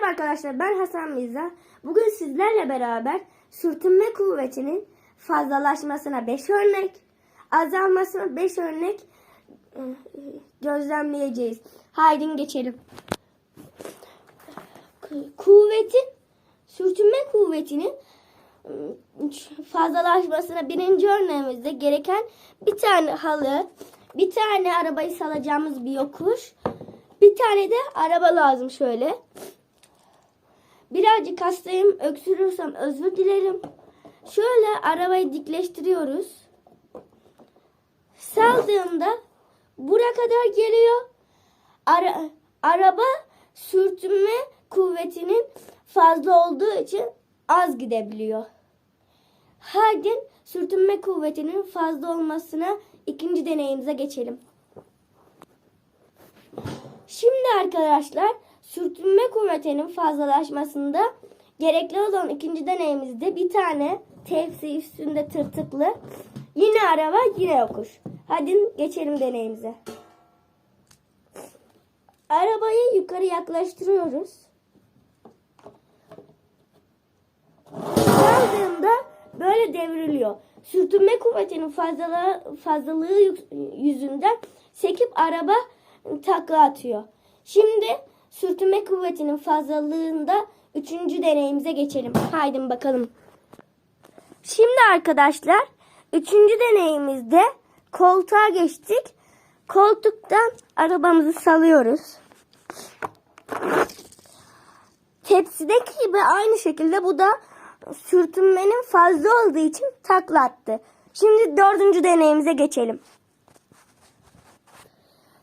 Merhaba arkadaşlar ben Hasan Mirza. Bugün sizlerle beraber sürtünme kuvvetinin fazlalaşmasına 5 örnek, azalmasına 5 örnek e, gözlemleyeceğiz. Haydi geçelim. Kuvvetin, sürtünme kuvvetinin e, fazlalaşmasına birinci örneğimizde gereken bir tane halı, bir tane arabayı salacağımız bir yokuş, bir tane de araba lazım şöyle. Birazcık hastayım. Öksürürsem özür dilerim. Şöyle arabayı dikleştiriyoruz. Saldığımda buraya kadar geliyor. Ara, araba sürtünme kuvvetinin fazla olduğu için az gidebiliyor. Hadi sürtünme kuvvetinin fazla olmasına ikinci deneyimize geçelim. Şimdi arkadaşlar sürtünme kuvvetinin fazlalaşmasında gerekli olan ikinci deneyimizde bir tane tepsi üstünde tırtıklı yine araba yine yokuş. Hadi geçelim deneyimize. Arabayı yukarı yaklaştırıyoruz. Saldığında böyle devriliyor. Sürtünme kuvvetinin fazlalığı, fazlalığı yüzünden sekip araba takla atıyor. Şimdi sürtünme kuvvetinin fazlalığında üçüncü deneyimize geçelim. Haydi bakalım. Şimdi arkadaşlar üçüncü deneyimizde koltuğa geçtik. Koltuktan arabamızı salıyoruz. Tepsideki gibi aynı şekilde bu da sürtünmenin fazla olduğu için takla attı. Şimdi dördüncü deneyimize geçelim.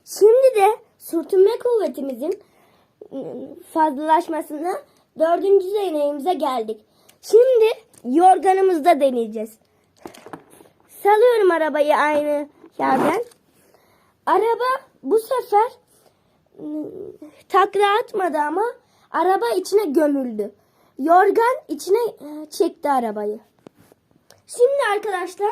Şimdi de sürtünme kuvvetimizin fazlalaşmasına dördüncü deneyimize geldik. Şimdi yorganımızda deneyeceğiz. Salıyorum arabayı aynı yerden. Araba bu sefer ıı, takla atmadı ama araba içine gömüldü. Yorgan içine ıı, çekti arabayı. Şimdi arkadaşlar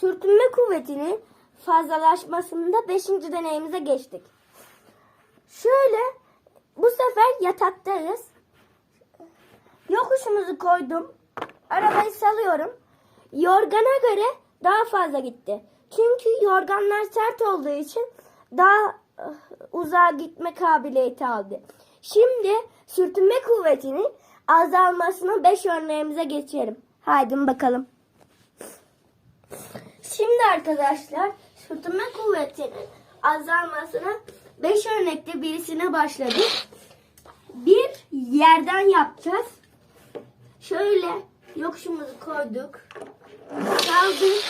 sürtünme kuvvetini fazlalaşmasında 5. deneyimize geçtik. Şöyle bu sefer yataktayız. Yokuşumuzu koydum. Arabayı salıyorum. Yorgana göre daha fazla gitti. Çünkü yorganlar sert olduğu için daha ıı, uzağa gitme kabiliyeti aldı. Şimdi sürtünme kuvvetinin azalmasına 5 örneğimize geçelim. Haydi bakalım. Şimdi arkadaşlar sürtünme kuvvetinin azalmasına 5 örnekte birisine başladık. Bir yerden yapacağız. Şöyle yokuşumuzu koyduk. Kaldık.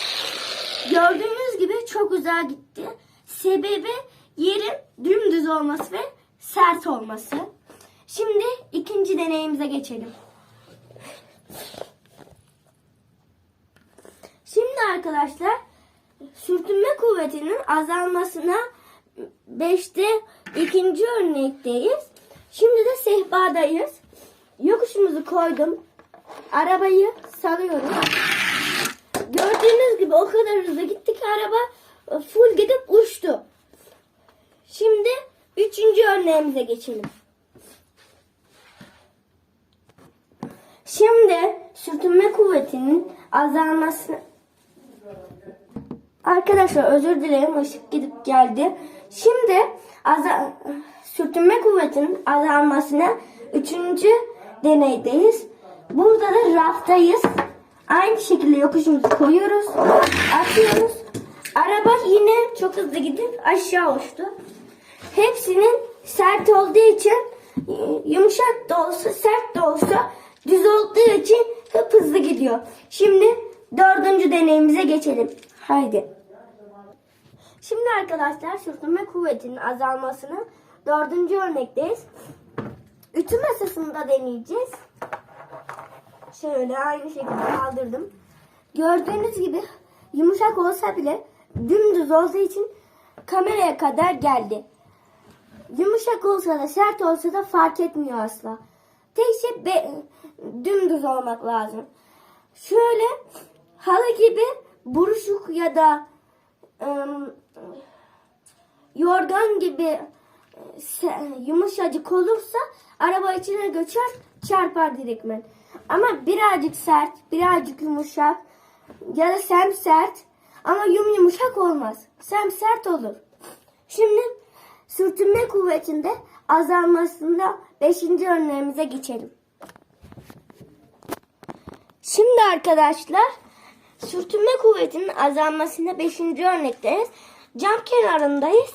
Gördüğünüz gibi çok uzağa gitti. Sebebi yerin dümdüz olması ve sert olması. Şimdi ikinci deneyimize geçelim. Şimdi arkadaşlar sürtünme kuvvetinin azalmasına 5'te ikinci örnekteyiz. Şimdi de sehpadayız. Yokuşumuzu koydum. Arabayı salıyorum. Gördüğünüz gibi o kadar hızlı gitti ki araba full gidip uçtu. Şimdi üçüncü örneğimize geçelim. Şimdi sürtünme kuvvetinin azalması Arkadaşlar özür dilerim ışık gidip geldi. Şimdi azal sürtünme kuvvetinin azalmasına üçüncü deneydeyiz. Burada da raftayız. Aynı şekilde yokuşumuzu koyuyoruz. Atıyoruz. Araba yine çok hızlı gidip aşağı uçtu. Hepsinin sert olduğu için yumuşak da olsa sert de olsa düz olduğu için hep hızlı gidiyor. Şimdi dördüncü deneyimize geçelim. Haydi. Şimdi arkadaşlar sürtünme kuvvetinin azalmasını dördüncü örnekteyiz. Ütü masasında deneyeceğiz. Şöyle aynı şekilde kaldırdım. Gördüğünüz gibi yumuşak olsa bile dümdüz olduğu için kameraya kadar geldi. Yumuşak olsa da sert olsa da fark etmiyor asla. Tek şey dümdüz olmak lazım. Şöyle halı gibi buruşuk ya da ım, yorgan gibi yumuşacık olursa araba içine göçer çarpar direktmen. Ama birazcık sert, birazcık yumuşak ya da sem sert ama yum yumuşak olmaz. Sem sert olur. Şimdi sürtünme kuvvetinde azalmasında 5. örneğimize geçelim. Şimdi arkadaşlar sürtünme kuvvetinin azalmasında 5. örnekteyiz. Cam kenarındayız.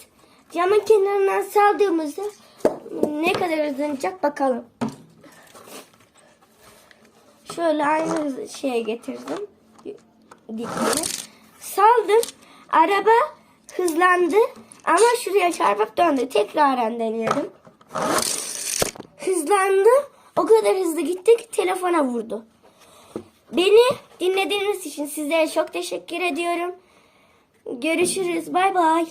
Camın kenarından saldığımızda ne kadar hızlanacak bakalım. Şöyle aynı şeye getirdim. Dikini. Saldım. Araba hızlandı ama şuraya çarpıp döndü. Tekraren deneyelim. Hızlandı. O kadar hızlı gitti ki telefona vurdu. Beni dinlediğiniz için sizlere çok teşekkür ediyorum. Görüşürüz. Bay bay.